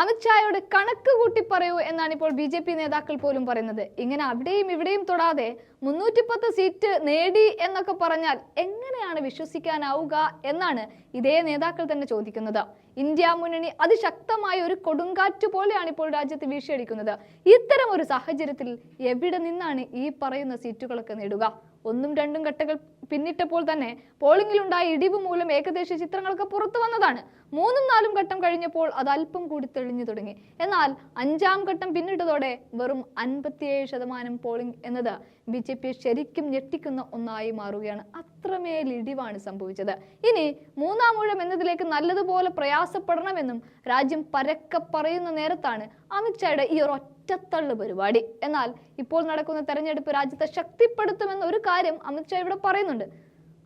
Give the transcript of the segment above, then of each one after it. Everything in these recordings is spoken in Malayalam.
അമിത്ഷായോട് കണക്ക് കൂട്ടി പറയൂ എന്നാണ് ഇപ്പോൾ ബി ജെ പി നേതാക്കൾ പോലും പറയുന്നത്. ഇങ്ങനെ അവിടെയും ഇവിടെയും തൊടാതെ മുന്നൂറ്റിപ്പത്ത് സീറ്റ് നേടി എന്നൊക്കെ പറഞ്ഞാൽ എങ്ങനെയാണ് വിശ്വസിക്കാനാവുക എന്നാണ് ഇതേ നേതാക്കൾ തന്നെ ചോദിക്കുന്നത്. ഇന്ത്യ മുന്നണി അതിശക്തമായ ഒരു കൊടുങ്കാറ്റ് പോലെയാണ് ഇപ്പോൾ രാജ്യത്ത് വീശിയടിക്കുന്നത്. ഇത്തരം ഒരു സാഹചര്യത്തിൽ എവിടെ നിന്നാണ് ഈ പറയുന്ന സീറ്റുകളൊക്കെ നേടുക? ഒന്നും രണ്ടും ഘട്ടങ്ങൾ പിന്നിട്ടപ്പോൾ തന്നെ പോളിംഗിലുണ്ടായ ഇടിവ് മൂലം ഏകദേശ ചിത്രങ്ങളൊക്കെ പുറത്തു വന്നതാണ്. മൂന്നും നാലും ഘട്ടം കഴിഞ്ഞപ്പോൾ അത് അല്പം കൂടി തെളിഞ്ഞു തുടങ്ങി. എന്നാൽ അഞ്ചാം ഘട്ടം പിന്നിട്ടതോടെ വെറും അൻപത്തിയേഴ് ശതമാനം പോളിംഗ് എന്നത് ബി ജെ പി ശരിക്കും ഞെട്ടിക്കുന്ന ഒന്നായി മാറുകയാണ്. അത്രമേൽ ഇടിവാണ് സംഭവിച്ചത്. ഇനി മൂന്നാം ഊഴം എന്നതിലേക്ക് നല്ലതുപോലെ പ്രയാസപ്പെടണമെന്നും രാജ്യം പരക്കെ പറയുന്ന നേരത്താണ് അമിത്ഷായുടെ ഈ ഒരു ഒറ്റത്തള്ളു പരിപാടി. എന്നാൽ ഇപ്പോൾ നടക്കുന്ന തെരഞ്ഞെടുപ്പ് രാജ്യത്തെ ശക്തിപ്പെടുത്തുമെന്ന ഒരു കാര്യം അമിത്ഷാ ഇവിടെ പറയുന്നുണ്ട്.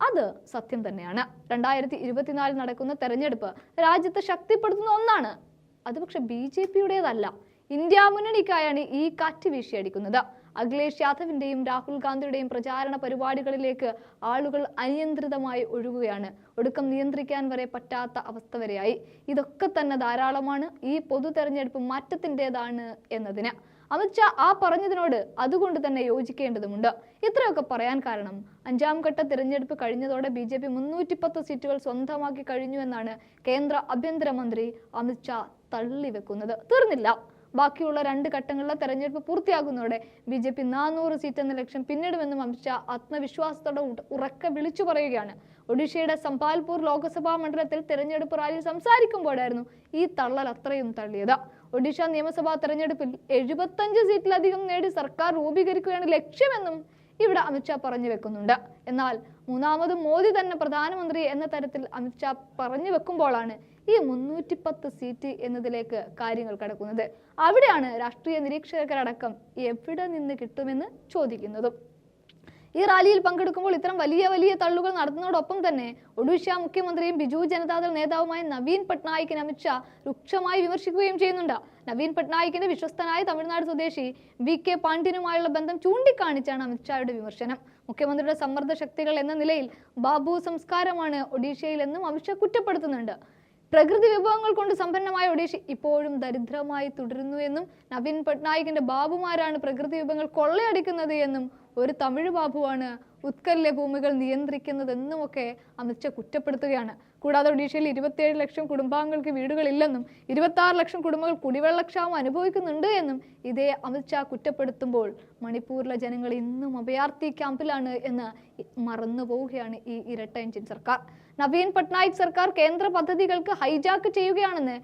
അത് സത്യം തന്നെയാണ്. രണ്ടായിരത്തി ഇരുപത്തിനാലിൽ നടക്കുന്ന തെരഞ്ഞെടുപ്പ് രാജ്യത്തെ ശക്തിപ്പെടുത്തുന്ന ഒന്നാണ്. അത് പക്ഷെ ബി ജെ പിയുടേതല്ല. ഇന്ത്യ മുന്നണിക്കായാണ് ഈ കാറ്റ് വീശിയടിക്കുന്നത്. അഖിലേഷ് യാദവിന്റെയും രാഹുൽ ഗാന്ധിയുടെയും പ്രചാരണ പരിപാടികളിലേക്ക് ആളുകൾ അനിയന്ത്രിതമായി ഒഴുകുകയാണ്. ഒടുക്കം നിയന്ത്രിക്കാൻ വരെ പറ്റാത്ത അവസ്ഥ വരെയായി. ഇതൊക്കെ തന്നെ ധാരാളമാണ്. ഈ പൊതു തെരഞ്ഞെടുപ്പ് മാറ്റത്തിന്റെതാണ് എന്നതിന് അമിത്ഷാ ആ പറഞ്ഞതിനോട് അതുകൊണ്ട് തന്നെ യോജിക്കേണ്ടതുണ്ട് ഇത്രയൊക്കെ പറയാൻ കാരണം അഞ്ചാം ഘട്ട തിരഞ്ഞെടുപ്പ് കഴിഞ്ഞതോടെ ബി ജെ പി മുന്നൂറ്റിപ്പത്ത് സീറ്റുകൾ സ്വന്തമാക്കി കഴിഞ്ഞു എന്നാണ് കേന്ദ്ര ആഭ്യന്തരമന്ത്രി അമിത്ഷാ തള്ളിവെക്കുന്നത്. തീർന്നില്ല. ബാക്കിയുള്ള രണ്ട് ഘട്ടങ്ങളിലെ തെരഞ്ഞെടുപ്പ് പൂർത്തിയാകുന്നതോടെ ബി ജെ പി നാനൂറ് സീറ്റ് എന്ന ലക്ഷ്യം പിന്നിടുമെന്നും അമിത്ഷാ ആത്മവിശ്വാസത്തോടെ ഉറക്കെ വിളിച്ചു പറയുകയാണ്. ഒഡീഷയുടെ സംബാൽപൂർ ലോക്സഭാ മണ്ഡലത്തിൽ തെരഞ്ഞെടുപ്പ് റാലിയിൽ സംസാരിക്കുമ്പോഴായിരുന്നു ഈ തള്ളൽ അത്രയും തള്ളിയത്. ഒഡീഷ നിയമസഭാ തെരഞ്ഞെടുപ്പിൽ എഴുപത്തഞ്ച് സീറ്റിലധികം നേടി സർക്കാർ രൂപീകരിക്കുകയാണ് ലക്ഷ്യമെന്നും ഇവിടെ അമിത്ഷാ പറഞ്ഞു വെക്കുന്നുണ്ട്. എന്നാൽ മൂന്നാമത് മോദി തന്നെ പ്രധാനമന്ത്രി എന്ന തരത്തിൽ അമിത്ഷാ പറഞ്ഞു വെക്കുമ്പോഴാണ് ഈ മുന്നൂറ്റി പത്ത് സീറ്റ് എന്നതിലേക്ക് കാര്യങ്ങൾ കടക്കുന്നത്. അവിടെയാണ് രാഷ്ട്രീയ നിരീക്ഷകരടക്കം എവിടെ നിന്ന് കിട്ടുമെന്ന് ചോദിക്കുന്നതും. ഈ റാലിയിൽ പങ്കെടുക്കുമ്പോൾ ഇത്തരം വലിയ വലിയ തള്ളുകൾ നടത്തുന്നതോടൊപ്പം തന്നെ ഒഡീഷ മുഖ്യമന്ത്രിയും ബിജു ജനതാദൾ നേതാവുമായ നവീൻ പട്നായിക്കിനെ അമിത്ഷാ രൂക്ഷമായി വിമർശിക്കുകയും ചെയ്യുന്നുണ്ട്. നവീൻ പട്നായിക്കിന്റെ വിശ്വസ്തനായ തമിഴ്നാട് സ്വദേശി വി കെ പാണ്ഡ്യനുമായുള്ള ബന്ധം ചൂണ്ടിക്കാണിച്ചാണ് അമിത്ഷായുടെ വിമർശനം. മുഖ്യമന്ത്രിയുടെ സമ്മർദ്ദ ശക്തികൾ എന്ന നിലയിൽ ബാബു സംസ്കാരമാണ് ഒഡീഷയിലെന്നും അമിത്ഷാ കുറ്റപ്പെടുത്തുന്നുണ്ട്. പ്രകൃതി വിഭവങ്ങൾ കൊണ്ട് സമ്പന്നമായ ഒഡീഷ ഇപ്പോഴും ദരിദ്രമായി തുടരുന്നു എന്നും നവീൻ പട്നായിക്കിന്റെ ബാബുമാരാണ് പ്രകൃതി വിഭവങ്ങൾ കൊള്ളയടിക്കുന്നത് എന്നും ഒരു തമിഴ് ബാബുവാണ് ഉത്കലിലെ ഭൂമികൾ നിയന്ത്രിക്കുന്നതെന്നുമൊക്കെ അമിത്ഷാ കുറ്റപ്പെടുത്തുകയാണ്. കൂടാതെ ഒഡീഷയിൽ ഇരുപത്തിയേഴ് ലക്ഷം കുടുംബാംഗങ്ങൾക്ക് വീടുകളില്ലെന്നും ഇരുപത്തി ലക്ഷം കുടുംബങ്ങൾ കുടിവെള്ളക്ഷാമം അനുഭവിക്കുന്നുണ്ട് എന്നും ഇതേ അമിത്ഷാ കുറ്റപ്പെടുത്തുമ്പോൾ മണിപ്പൂരിലെ ജനങ്ങൾ ഇന്നും അഭയാർത്ഥി ക്യാമ്പിലാണ് എന്ന് മറന്നു പോവുകയാണ് ഈ ഇരട്ട എഞ്ചിൻ സർക്കാർ. നവീൻ പട്നായിക് സർക്കാർ കേന്ദ്ര പദ്ധതികൾക്ക് ഹൈജാക്ക് ചെയ്യുകയാണെന്ന്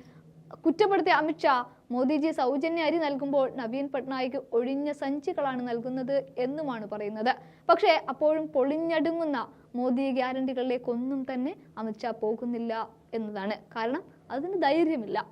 കുറ്റപ്പെടുത്തിയ അമിത്ഷാ മോദിജി സൗജന്യ അരി നൽകുമ്പോൾ നവീൻ പട്നായിക് ഒഴിഞ്ഞ സഞ്ചികളാണ് നൽകുന്നത് എന്നുമാണ് പറയുന്നത്. പക്ഷേ അപ്പോഴും പൊളിഞ്ഞടുങ്ങുന്ന മോദി ഗ്യാരണ്ടികളിലേക്കൊന്നും തന്നെ അമിത്ഷാ പോകുന്നില്ല എന്നതാണ്. കാരണം അതിന് ധൈര്യമില്ല.